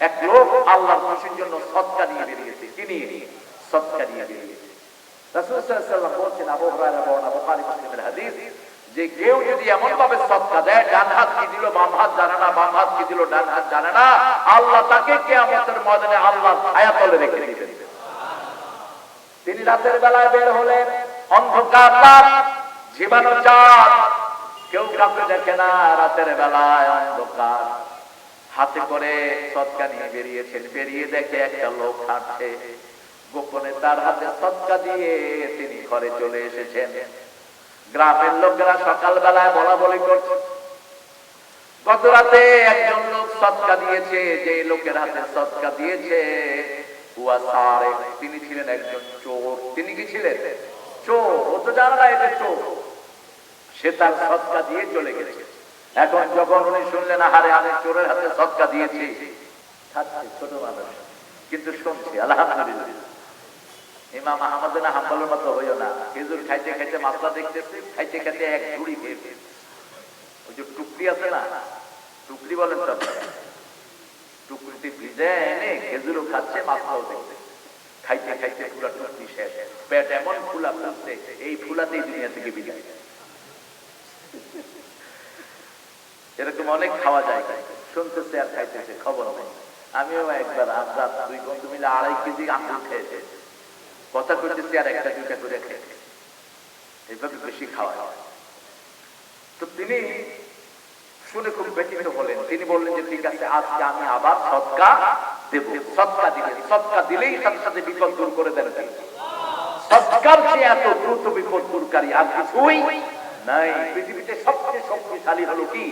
এক লোক আল্লাহর খুশির জন্য সৎকা নিয়ে বেরিয়েছে। কি নিয়ে? সৎকা নিয়ে বেরিয়েছে। তিনি রাতের বেলায় বের হলেন, অন্ধকার জীবাণু চাঁদ কেউ কাউকে দেখে না, রাতের বেলায় অন্ধকার। হাতে করে সৎকা নিয়ে বেরিয়েছেন। বেরিয়ে দেখে একটা লোক হাঁটছে। গোপনে তার হাতে সৎকা দিয়ে তিনি ঘরে চলে এসেছেন। গ্রামের লোকেরা সকাল বেলায় বলা বলি করছে। গত রাতে একজন লোক সৎকা দিয়েছে, যে লোকের হাতে সৎকা দিয়েছে। তিনি ছিলেন একজন চোর। তিনি কি ছিলেন? চোর। ও তো জানা এটা চোর। সে তার সৎকা দিয়ে চলে গেছে। এখন যখন উনি শুনলেন, আহারে, আমি চোরের হাতে সৎকা দিয়েছি। ছোট মানুষ, কিন্তু শুনছি, আলহামদুলিল্লাহ। খাইতে খাইতে খাইতে খাইতে খেয়ে ওই যে আছে না খাচ্ছে দেখছে খাইতে খাইতে পেট এমন ফুলা ফুলছে, এই ফুলাতেই দুনিয়া থেকে বিদায়। এরকম অনেক খাওয়া যায়। শুনতেছে আর খাইতেছে, খবর নেই। আমিও একবার আমরা দুই বন্ধু মিলে আড়াই কেজি আঙুর খেয়েছে। কথা করতেছি আর একটা দুইটা করে খেয়েছে। এইভাবে বেশি খাওয়া হয় তো তিনি শুনে খুব ব্যথিত হলেন। তিনি বললেন যে, ঠিক আছে, আজকে আমি আবার সৎকা দেব। সৎকা দিবেন। সৎকা দিলেই সাথে সাথে বিপদ দূর করে দেন সৎকার চেয়ে এত দ্রুত বিপদ দূরকারী, আর কিছুই নাই। পৃথিবীতে সবচেয়ে শক্তিশালী হলো কি?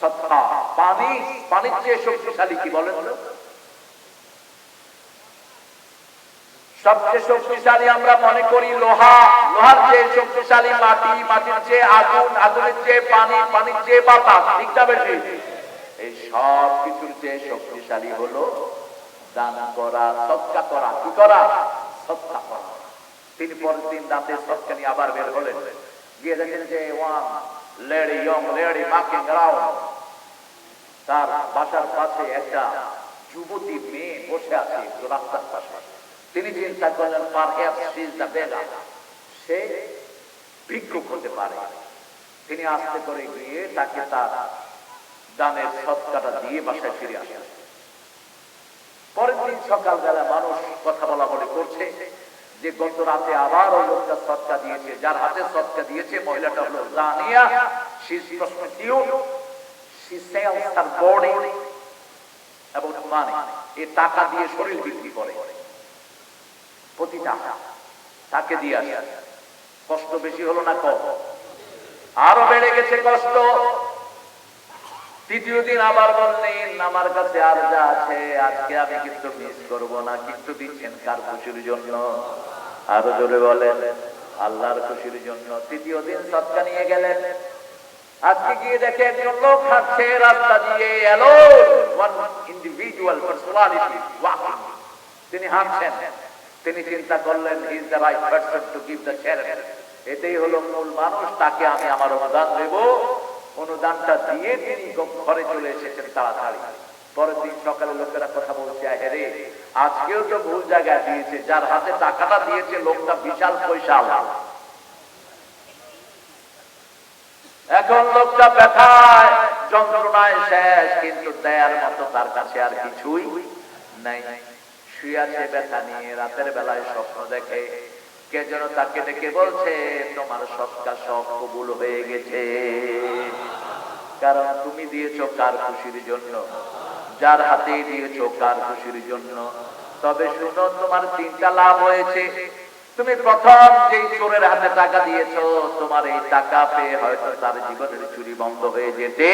সৎকা পানি, পানির চেয়ে শক্তিশালী কি বলেন? সবচেয়ে শক্তিশালী আমরা মনে করি লোহা। লোহার চেয়ে শক্তিশালী মাটি, মাটির চেয়ে আগুন, আগুনের চেয়ে পানি, পানির চেয়ে বাতাস, ঠিক বেশি এই সব কিছুর চেয়ে শক্তিশালী হলো দান করা, সৎকা করা। কি করা? সৎকা করা। তিনি পরের দিন রাতে সৎকা নিয়ে আবার বের হলেন। গিয়ে দেখেন যে, one, lady, young lady making round. তার বাসার পাশে একটা যুবতী মেয়ে বসে আছে রাস্তার পাশে। তিনি চিন্তা করলেন সে ভিক্ষুক হতে পারে। তিনি আস্তে করে গিয়ে তাকে তার দানের সৎকাটা দিয়ে বাসায় ফিরে আসেন পরের দিন সকালবেলা মানুষ কথা বলা বলে করছে যে, গত রাতে আবার ওই লোকটা সৎকা দিয়েছে। যার হাতে সৎকা দিয়েছে মহিলাটা হলো জানিয়া is prostitute she sells her body এবং মানে এই টাকা দিয়ে শরীর বিক্রি করে। প্রতি টাকা তাকে দিয়ে আসে। কষ্ট বেশি হলো না কম? আরও বেড়ে গেছে কষ্ট। তৃতীয় দিন আবার বললেন, আমার কাছে আর যা আছে, আজকে আমি কিন্তু মিস করব না। কিন্তু দিচ্ছেন কার খুশির জন্য? আরও জোরে বলেন, আল্লাহর খুশির জন্য। তৃতীয় দিন সৎকা নিয়ে গেলেন। আজকে গিয়ে দেখে একজন লোক হাঁটছে, রাস্তা দিয়ে এলো ইন্ডিভিজুয়াল পার্সোনালিটি তিনি হাঁটছেন। তিনি চিন্তা করলেন is the right person to give the charity এটাই হলো মূল মানুষ, তাকে আমি আমার অনুদান দেব। অনুদানটা দিয়ে তিনি ঘরে চলে এসেছেন তাড়াতাড়ি। পরের দিন সকালে লোকেরা কথা বলছে হেরে আজকেও তো ভুল জায়গায় দিয়েছে। যার হাতে টাকাটা দিয়েছে, লোকটা বিশাল পয়সা এখন লোকটা ব্যথায়, যন্ত্রণায় শেষ, কিন্তু দেয়ার মতো তার কাছে আর কিছুই নাই। শুয়ে আছে ব্যথা নিয়ে, রাতের বেলায় স্বপ্ন দেখে। কে যেন তাকে ডেকে বলছে, তোমার সবকা সব কবুল হয়ে গেছে। কারণ তুমি দিয়েছ কার খুশির জন্য? যার হাতে দিয়েছ কার খুশির জন্য? তবে শুনো, তোমার তিনটা লাভ হয়েছে। তুমি প্রথম যেই চোরের হাতে টাকা দিয়েছ, তোমার এই টাকা পেয়ে হয়তো তার জীবনের চুরি বন্ধ হয়ে যেতে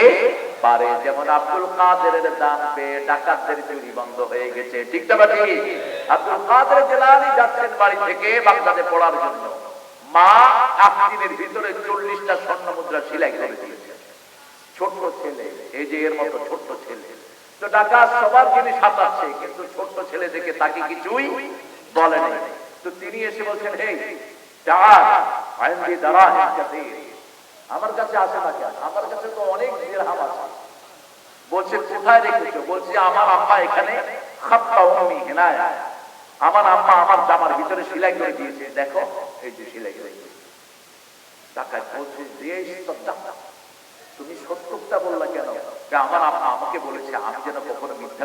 পারে। যেমন আব্দুল কাদেরের দান পেয়ে ডাকাতদের চুরি বন্ধ হয়ে গেছে। ঠিক না আব্দুল কাদের জেলানি যাচ্ছেন বাড়ি থেকে বাগদাদে পড়ার জন্য। মা আফদিনের ভিতরে চল্লিশটা স্বর্ণ মুদ্রা সিলাই করে দিয়েছে। ছোট্ট ছেলে, এই যে এর মতো ছোট্ট ছেলে। তো ডাকাত সবার জিনিস হাতাচ্ছে, কিন্তু ছোট্ট ছেলে দেখে তাকে কিছুই বলে নাই। তো তিনি এসে বলছেন হে আমার কাছে আসে না কেন? আমার কাছে তো অনেক দিরহাম আছে। বলছে, কোথায় রেখেছো? বলছে, আমার আম্মা এখানে আমার আম্মা আমার জামার ভিতরে সেলাই করে দিয়েছে। দেখো, এই যে সিলাই করে তুমি সত্যটা বললা কেন? আমার আম্মা আমাকে বলেছে, আমি যেন কখনো মিথ্যা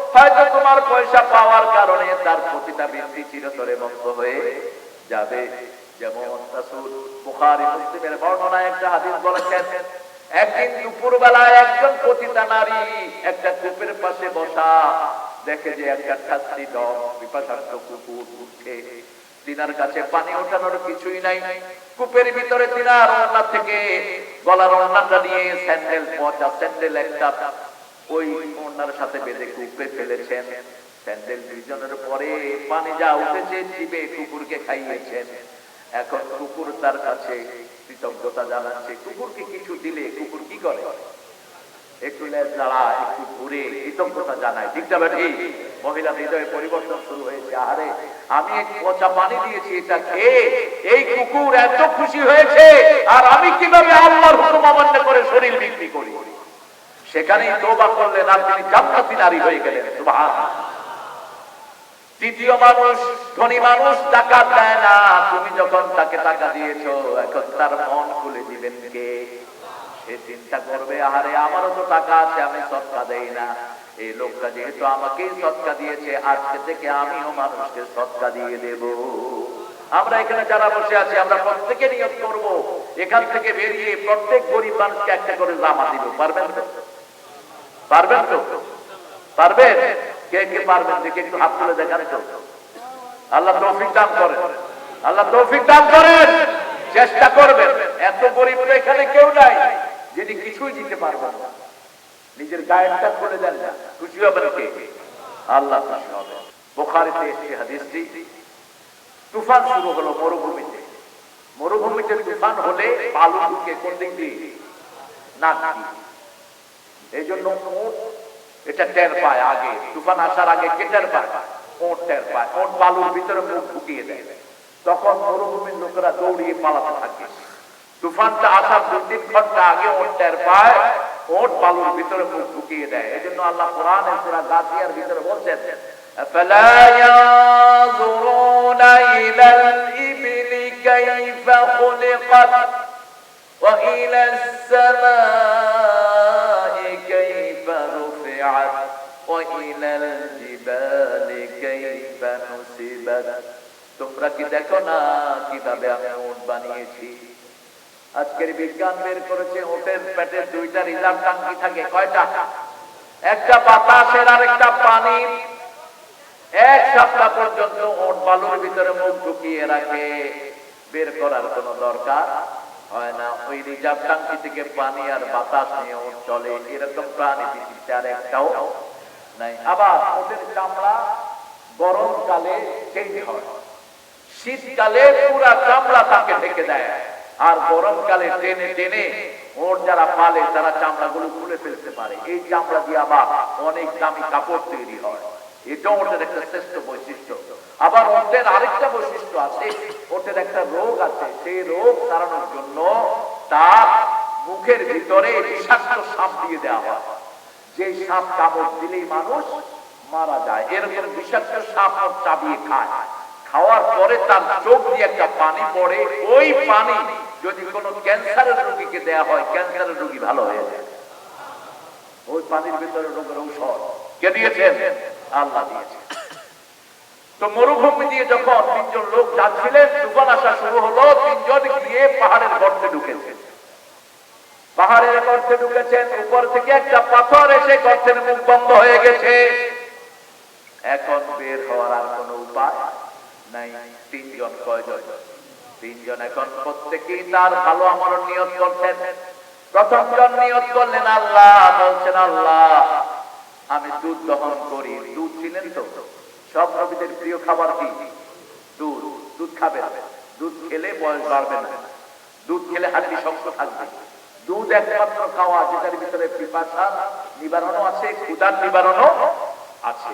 হয়তো তোমার পয়সা পাওয়ার কারণে তার প্রতিটা ব্যক্তি চিরতরে বন্ধ হয়ে যাবে। যেমন একটা হাদিস বলেছেন, একদিন একজন পতিতা নারী একটা কূপের পাশে বসা দেখে যে একটা দম কুকুর উঠে তিনার কাছে পানি ওঠানোর কিছুই নাই। কূপের ভিতরে তিনার থেকে গলার ওড়নাটা নিয়ে স্যান্ডেল, পচা স্যান্ডেল একটা ওই ওড়নার সাথে বেঁধে কূপে ফেলেছেন। স্যান্ডেল দুইজনের পরে পানি যা উঠেছে চিবে কুকুরকে খাইয়েছেন। এখন কুকুর তার কাছে কৃতজ্ঞতা জানাচ্ছে, কুকুরকে কিছু দিলে কুকুর কি করে? একটু লেজ দাঁড়া একটু ঘুরে কৃতজ্ঞতা জানায়। ঠিকটা মহিলা হৃদয়ে পরিবর্তন শুরু হয়েছে। আরে, আমি এক পচা পানি দিয়েছি, এটা খেয়ে এই কুকুর এত খুশি হয়েছে, আর আমি কীভাবে আল্লাহর হুকুম অমান্য করে শরীর বিক্রি করি? সেখানেই তোবা করলেন আর তিনি জান্নাতি নারী হয়ে গেলেন। তৃতীয় মানুষ, ধনী মানুষ টাকা দেয় না। তুমি যখন তাকে টাকা দিয়েছ, এখন তার মন খুলে দিবেন কে? সে চিন্তা করবে, আহারে, আমারও তো টাকা আছে, আমি সৎকা দেই না। এই লোকটা যেহেতু আমাকেই সৎকা দিয়েছে, আজকে থেকে আমিও মানুষকে সৎকা দিয়ে দেব। আমরা এখানে যারা বসে আছি, আমরা প্রত্যেকে নিয়োগ করব। এখান থেকে বেরিয়ে প্রত্যেক গরিব মানুষকে একটা করে জামা দিব, পারবেন তো? পারবেন তো? পারবেন? কে কে পারবেন দেখে একটু হাত তুলে দেখান তো। আল্লাহ তৌফিক দান করেন। আল্লাহ তৌফিক দান করেন। চেষ্টা করবেন। এত গরিব এখানে কেউ নাই। যিনি কিছুই দিতে পারবেন না। নিজের গায়েরটা খুলে দেন না। খুশি হবেন কে? আল্লাহ খুশি হবে। বোখারিতে হাদিসটি। তুফান শুরু হলো মরুভূমিতে। মরুভূমিতে তুফান হলে বালু ঢুকে কোন দিক দিয়ে? দিয়ে। এই জন্য উট এটা টের পায় আগে তুফান আসার আগে কে টের পায় ওট টের পায় ওট বালুর ভিতরে মুখ ঢুকিয়ে দেয় তখন মরুভূমির লোকেরা দৌড়িয়ে পালাতে থাকে তুফানটা আসার দু তিন ঘন্টা আগে ওট টের পায় ওট বালুর ভিতরে মুখ ঢুকিয়ে দেয় এই জন্য আল্লাহ কোরআনের সুরা গাছিয়ার ভিতরে বলছেন أفلا ينظرون إلى الإبل كيف خلقت وإلى السماء وإلى الجبال كيف نصبت তোমরা কি দেখো না কিভাবে আমি উট বানিয়েছি আজকের বিজ্ঞান বের করেছে ওটের পেটে দুইটা রিজার্ভ টাঙ্কি থাকে কয়টা একটা বাতাসের আর একটা পানির এক সপ্তাহ পর্যন্ত ওট বালুর ভিতরে মুখ ঢুকিয়ে রাখে বের করার কোনো দরকার হয় না ওই রিজার্ভ টাঙ্কি থেকে পানি আর বাতাস নিয়ে ওট চলে এরকম প্রাণী পৃথিবীতে আর একটাও নাই আবার ওদের চামড়া গরমকালে চেঞ্জ হয়। শীতকালে পুরা চামড়া তাকে ঢেকে দেয়। আর গরমকালে টেনে টেনে ওর যারা পালে, তারা চামড়াগুলো খুলে ফেলতে পারে। এই চামড়া দিয়ে আবার অনেক দামি কাপড় তৈরি হয়। এটাও ওদের একটা শ্রেষ্ঠ বৈশিষ্ট্য। আবার ওদের আরেকটা বৈশিষ্ট্য আছে, ওদের একটা রোগ আছে। সেই রোগ সারানোর জন্য তার মুখের ভিতরে বিষাক্ত সাপ দিয়ে দেওয়া হয়। যে সাপ কামড় দিলেই মানুষ মারা যায়। এরকম বিষাক্ত সাপ চাবিয়ে খায়। খাওয়ার পরে তার চোখ দিয়ে একটা পানি পড়ে। ওই পানি যদি কোনো ক্যান্সারের রোগীকে দেয়া হয়, ক্যান্সারের রোগী ভালো হয়ে যায়। ওই পানির ভিতরে রোগের ঔষধ। কে দিয়েছেন? আল্লাহ দিয়েছেন। তো মরুভূমি দিয়ে যখন তিনজন লোক যাচ্ছিলেন তুফান আসা শুরু হলো, তিনজন গিয়ে পাহাড়ের গর্তে ঢুকেছেন পাহাড়ের গর্তে ঢুকেছেন, উপর থেকে একটা পাথর এসে গর্তের মুখ বন্ধ হয়ে গেছে। এখন বের হওয়ার আর কোন উপায় নাই, তিনজন কয়জন? তিনজন এখন প্রত্যেকেই তার ভালো আমার নিয়ত করতেন প্রথম জন নিয়ত করলেন, আল্লাহ, বলছেন, আল্লাহ, আমি দুধ দহন করি। দুধ ছিলেন তো? সব রবিদের প্রিয় খাবার কি? দুধ। দুধ খাবে দুধ খেলে বয়স বাড়বে না। দুধ খেলে হাড্ডি শক্ত থাকবে। দুধ একমাত্র খাওয়া যেটার ভিতরে পিপাসা নিবারণও আছে ক্ষুদার নিবারণও আছে।